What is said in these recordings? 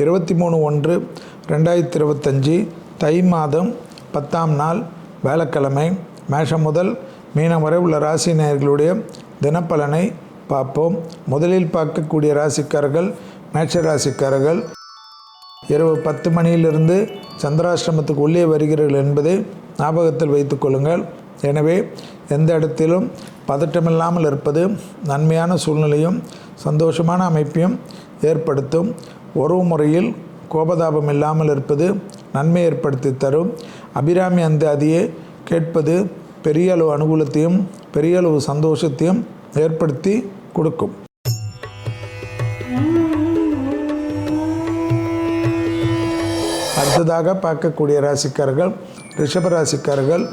இருபத்தி மூணு ஒன்று ரெண்டாயிரத்தி இருபத்தஞ்சி தை மாதம் பத்தாம் நாள் வேலைக்கிழமை. மேஷம் முதல் மீனம் வரை உள்ள ராசி நேயர்களுடைய தினப்பலனை பார்ப்போம். முதலில் பார்க்கக்கூடிய ராசிக்காரர்கள் மேஷ ராசிக்காரர்கள். இரவு பத்து மணியிலிருந்து சந்திராஷ்டிரமத்துக்கு உள்ளே வருகிறீர்கள் என்பதை ஞாபகத்தில் வைத்துக்கொள்ளுங்கள் எனவே எந்த இடத்திலும் பதட்டமில்லாமல் இருப்பது நன்மையான சூழ்நிலையும் சந்தோஷமான அமைப்பையும் ஏற்படுத்தும். உறவு முறையில் கோபதாபம் இல்லாமல் இருப்பது நன்மை ஏற்படுத்தி தரும். அபிராமி அந்த கேட்பது பெரிய அளவு அனுகூலத்தையும் பெரிய அளவு சந்தோஷத்தையும் ஏற்படுத்தி கொடுக்கும். அடுத்ததாக பார்க்கக்கூடிய ராசிக்காரர்கள் ரிஷப ராசிக்காரர்கள்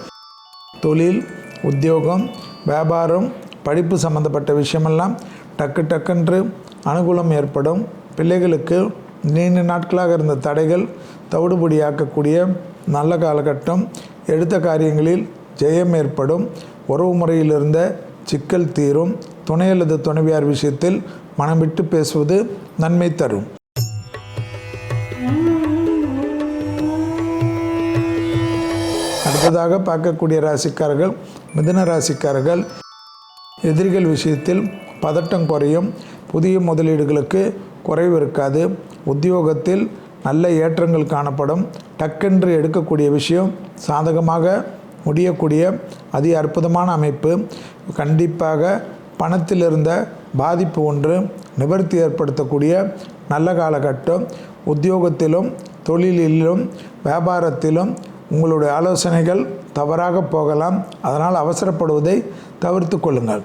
தொழில் உத்தியோகம் வியாபாரம் படிப்பு சம்பந்தப்பட்ட விஷயமெல்லாம் டக்கு டக்குன்று அனுகூலம் ஏற்படும். பிள்ளைகளுக்கு நீண்ட நாட்களாக இருந்த தடைகள் தவிடுபடியாக்கக்கூடிய நல்ல காலகட்டம் எடுத்த காரியங்களில் ஜெயம் ஏற்படும் உறவு முறையில் இருந்த சிக்கல் தீரும் துணை அல்லது துணைவியார் விஷயத்தில் மனம் விட்டு பேசுவது நன்மை தரும். அடுத்ததாக பார்க்கக்கூடிய ராசிக்காரர்கள் மிதுன ராசிக்காரர்கள். எதிரிகள் விஷயத்தில் பதட்டம் குறையும் புதிய முதலீடுகளுக்கு குறைவு இருக்காது. உத்தியோகத்தில் நல்ல ஏற்றங்கள் காணப்படும். டக்கென்று எடுக்கக்கூடிய விஷயம் சாதகமாக முடியக்கூடிய அதி அற்புதமான அமைப்பு. கண்டிப்பாக பணத்தில் இருந்த பாதிப்பு ஒன்று நிவர்த்தி ஏற்படுத்தக்கூடிய நல்ல காலகட்டம். உத்தியோகத்திலும் தொழிலிலும் வியாபாரத்திலும் உங்களுடைய ஆலோசனைகள் தவறாக போகலாம். அதனால் அவசரப்படுவதை தவிர்த்து கொள்ளுங்கள்.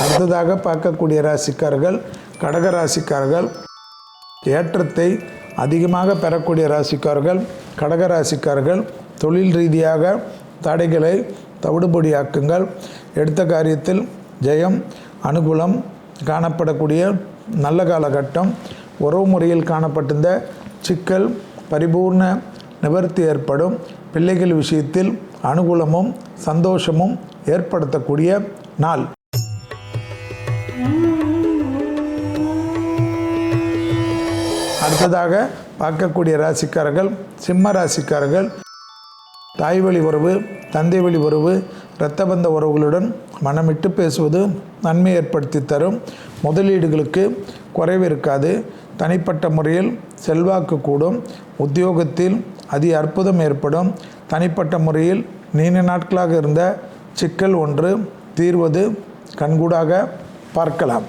அடுத்ததாக பார்க்கக்கூடிய ராசிக்காரர்கள் கடக ராசிக்காரர்கள் ஏற்றத்தை அதிகமாக பெறக்கூடிய ராசிக்காரர்கள் கடக ராசிக்காரர்கள் தொழில் ரீதியாக தடைகளை தவிடுபடியாக்குங்கள். எடுத்த காரியத்தில் ஜெயம் அனுகூலம் காணப்படக்கூடிய நல்ல காலகட்டம் உறவு முறையில் காணப்பட்டிருந்த சிக்கல் பரிபூர்ண நிவர்த்தி ஏற்படும். பிள்ளைகள் விஷயத்தில் அனுகூலமும் சந்தோஷமும் ஏற்படுத்தக்கூடிய நாள். அடுத்ததாக பார்க்கக்கூடிய ராசிக்காரர்கள் சிம்ம ராசிக்காரர்கள் தாய் வழி உறவு தந்தை வழி உறவு இரத்த பந்த உறவுகளுடன் மனமிட்டு பேசுவது நன்மை ஏற்படுத்தி தரும். முதலீடுகளுக்கு குறைவு இருக்காது. தனிப்பட்ட முறையில் செல்வாக்கு கூடும். உத்தியோகத்தில் அதி அற்புதம் ஏற்படும். தனிப்பட்ட முறையில் நீண்ட நாட்களாக இருந்த சிக்கல் ஒன்று தீர்வது கண்கூடாக பார்க்கலாம்.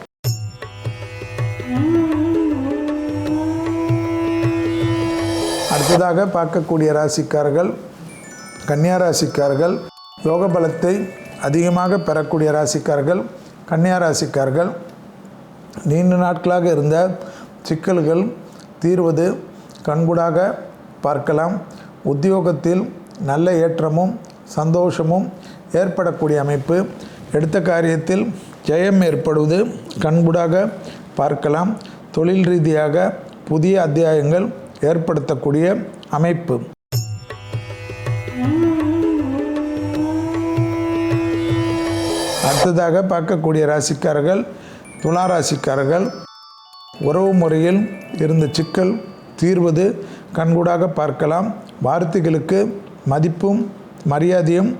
அடுத்ததாக பார்க்கக்கூடிய ராசிக்காரர்கள் கன்னியா ராசிக்காரர்கள் யோக பலத்தை அதிகமாக பெறக்கூடிய ராசிக்காரர்கள் கன்னியா ராசிக்காரர்கள் நீண்ட நாட்களாக இருந்த சிக்கல்கள் தீர்வது கண்கூடாக பார்க்கலாம். உத்தியோகத்தில் நல்ல ஏற்றமும் சந்தோஷமும் ஏற்படக்கூடிய அமைப்பு. எடுத்த காரியத்தில் ஜெயம் ஏற்படுவது கண்கூடாக பார்க்கலாம். தொழில் ரீதியாக புதிய அத்தியாயங்கள் ஏற்படுத்தக்கூடிய அமைப்பு. அடுத்ததாக பார்க்கக்கூடிய ராசிக்காரர்கள் துலா ராசிக்காரர்கள். உறவு முறையில் இருந்த சிக்கல் தீர்வது கண்கூடாக பார்க்கலாம். வார்த்தைகளுக்கு மதிப்பும் மரியாதையும்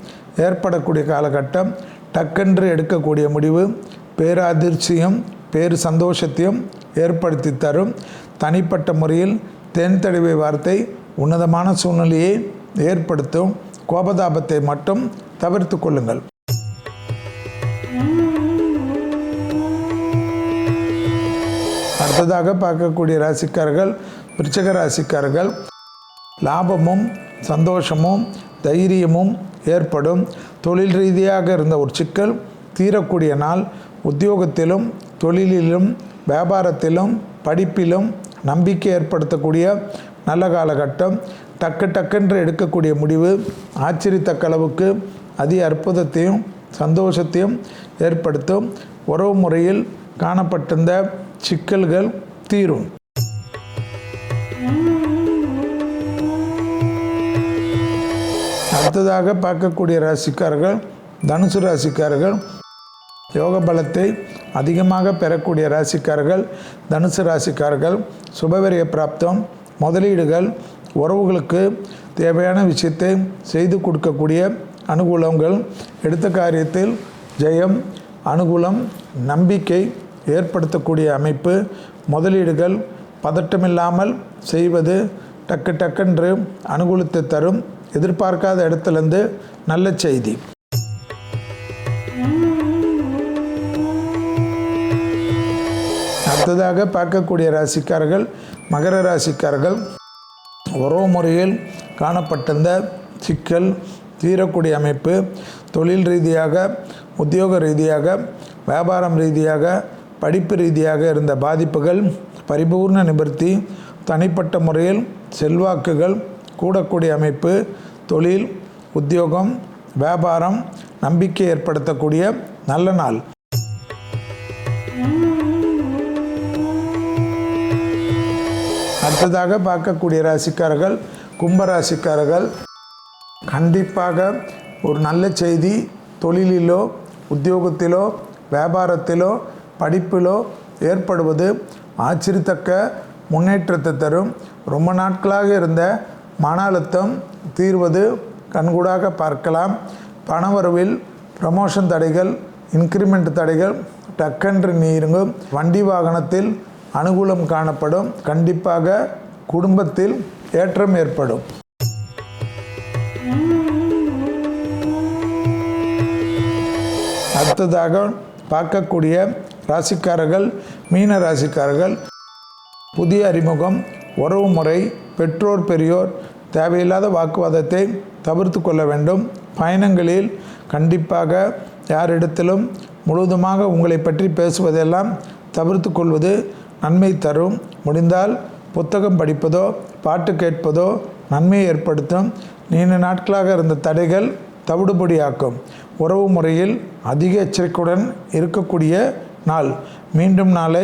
ஏற்படக்கூடிய காலகட்டம். டக்கென்று எடுக்கக்கூடிய முடிவு பேரதிர்ச்சியும் பேரு சந்தோஷத்தையும் ஏற்படுத்தி தரும். தனிப்பட்ட முறையில் தென் வார்த்தை உன்னதமான சூழ்நிலையை ஏற்படுத்தும். கோபதாபத்தை மட்டும் தவிர்த்து கொள்ளுங்கள். அடுத்ததாக பார்க்கக்கூடிய ராசிக்காரர்கள் விருச்சக ராசிக்காரர்கள். லாபமும் சந்தோஷமும் தைரியமும் ஏற்படும். தொழில் ரீதியாக இருந்த ஒரு சிக்கல் தீரக்கூடிய நாள் உத்தியோகத்திலும் தொழிலிலும் வியாபாரத்திலும் படிப்பிலும் நம்பிக்கை ஏற்படுத்தக்கூடிய நல்ல காலகட்டம் டக்கு டக்குன்று எடுக்கக்கூடிய முடிவு ஆச்சரியத்தக்க அளவுக்கு அதி அற்புதத்தையும் சந்தோஷத்தையும் ஏற்படுத்தும் உறவு முறையில் காணப்பட்டிருந்த சிக்கல்கள் தீரும். அடுத்ததாக பார்க்கக்கூடிய ராசிக்காரர்கள் தனுசு ராசிக்காரர்கள் யோக பலத்தை அதிகமாக பெறக்கூடிய ராசிக்காரர்கள் தனுசு ராசிக்காரர்கள் சுபவரிய பிராப்தம் முதலீடுகள் உறவுகளுக்கு தேவையான விஷயத்தை செய்து கொடுக்கக்கூடிய அனுகூலங்கள் எடுத்த காரியத்தில் ஜெயம் அனுகூலம் நம்பிக்கை ஏற்படுத்தக்கூடிய அமைப்பு முதலீடுகள் பதட்டமில்லாமல் செய்வது டக்கு டக்கென்று அனுகூலத்தை தரும் எதிர்பார்க்காத இடத்துலேருந்து நல்ல செய்தி. அடுத்ததாக பார்க்கக்கூடிய ராசிக்காரர்கள் மகர ராசிக்காரர்கள் உறவு முறையில் காணப்பட்டிருந்த சிக்கல் தீரக்கூடிய அமைப்பு தொழில் ரீதியாக உத்தியோக ரீதியாக வியாபாரம் ரீதியாக படிப்பு ரீதியாக இருந்த பாதிப்புகள் பரிபூர்ண நிவர்த்தி தனிப்பட்ட முறையில் செல்வாக்குகள் கூடக்கூடிய அமைப்பு தொழில் உத்தியோகம் வியாபாரம் நம்பிக்கை ஏற்படுத்தக்கூடிய நல்ல நாள். அடுத்ததாக பார்க்கக்கூடிய ராசிக்காரர்கள் கும்ப ராசிக்காரர்கள் கண்டிப்பாக ஒரு நல்ல செய்தி தொழிலிலோ உத்தியோகத்திலோ வியாபாரத்திலோ படிப்பிலோ ஏற்படுவது ஆச்சரியத்தக்க முன்னேற்றத்தை தரும். ரொம்ப நாட்களாக இருந்த மன அழுத்தம் தீர்வது கண்கூடாக பார்க்கலாம். பணவரவில் ப்ரமோஷன் தடைகள் இன்க்ரிமெண்ட் தடைகள் டக்கென்று நீருங்கும். வண்டி வாகனத்தில் அனுகூலம் காணப்படும். கண்டிப்பாக குடும்பத்தில் ஏற்றம் ஏற்படும். அடுத்ததாக பார்க்கக்கூடிய ராசிக்காரர்கள் மீன ராசிக்காரர்கள். புதிய அறிமுகம் உறவு முறை பெற்றோர் பெரியோர் தேவையில்லாத வாக்குவாதத்தை தவிர்த்து கொள்ள வேண்டும். பயணங்களில் கண்டிப்பாக யாரிடத்திலும் முழுவதுமாக உங்களை பற்றி பேசுவதெல்லாம் தவிர்த்து கொள்வது நன்மை தரும். முடிந்தால் புத்தகம் படிப்பதோ பாட்டு கேட்பதோ நன்மை ஏற்படுத்தும். நீண்ட நாட்களாக இருந்த தடைகள் தவிடுபடியாக்கும். உறவு முறையில் அதிக எச்சரிக்கையுடன் இருக்கக்கூடிய நாள். மீண்டும் நாளை